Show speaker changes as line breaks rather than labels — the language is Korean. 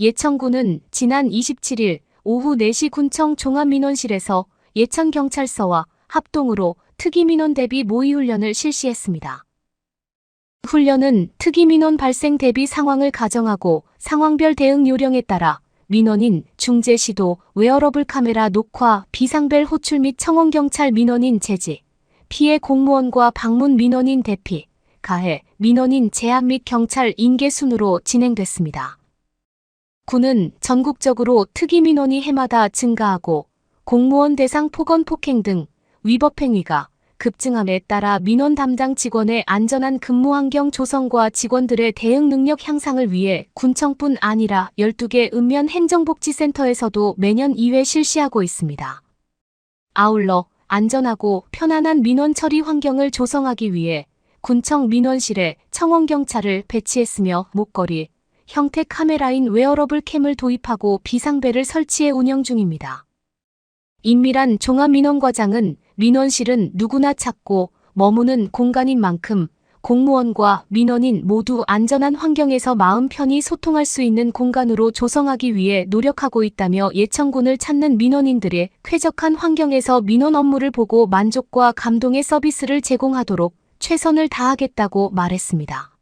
예천군은 지난 27일 오후 4시 군청 종합민원실에서 예천경찰서와 합동으로 특이민원 대비 모의훈련을 실시했습니다. 훈련은 특이민원 발생 대비 상황을 가정하고 상황별 대응 요령에 따라 민원인, 중재 시도, 웨어러블 카메라 녹화, 비상벨 호출 및 청원경찰 민원인 제지, 피해 공무원과 방문 민원인 대피, 가해, 민원인 제압 및 경찰 인계 순으로 진행됐습니다. 군은 전국적으로 특이 민원이 해마다 증가하고 공무원 대상 폭언 폭행 등 위법 행위가 급증함에 따라 민원 담당 직원의 안전한 근무 환경 조성과 직원들의 대응 능력 향상을 위해 군청뿐 아니라 12개 읍면 행정복지센터에서도 매년 2회 실시하고 있습니다. 아울러 안전하고 편안한 민원 처리 환경을 조성하기 위해 군청 민원실에 청원경찰을 배치했으며 목걸이, 형태 카메라인 웨어러블 캠을 도입하고 비상벨을 설치해 운영 중입니다. 인밀한 종합민원과장은 민원실은 누구나 찾고 머무는 공간인 만큼 공무원과 민원인 모두 안전한 환경에서 마음 편히 소통할 수 있는 공간으로 조성하기 위해 노력하고 있다며 예천군을 찾는 민원인들의 쾌적한 환경에서 민원 업무를 보고 만족과 감동의 서비스를 제공하도록 최선을 다하겠다고 말했습니다.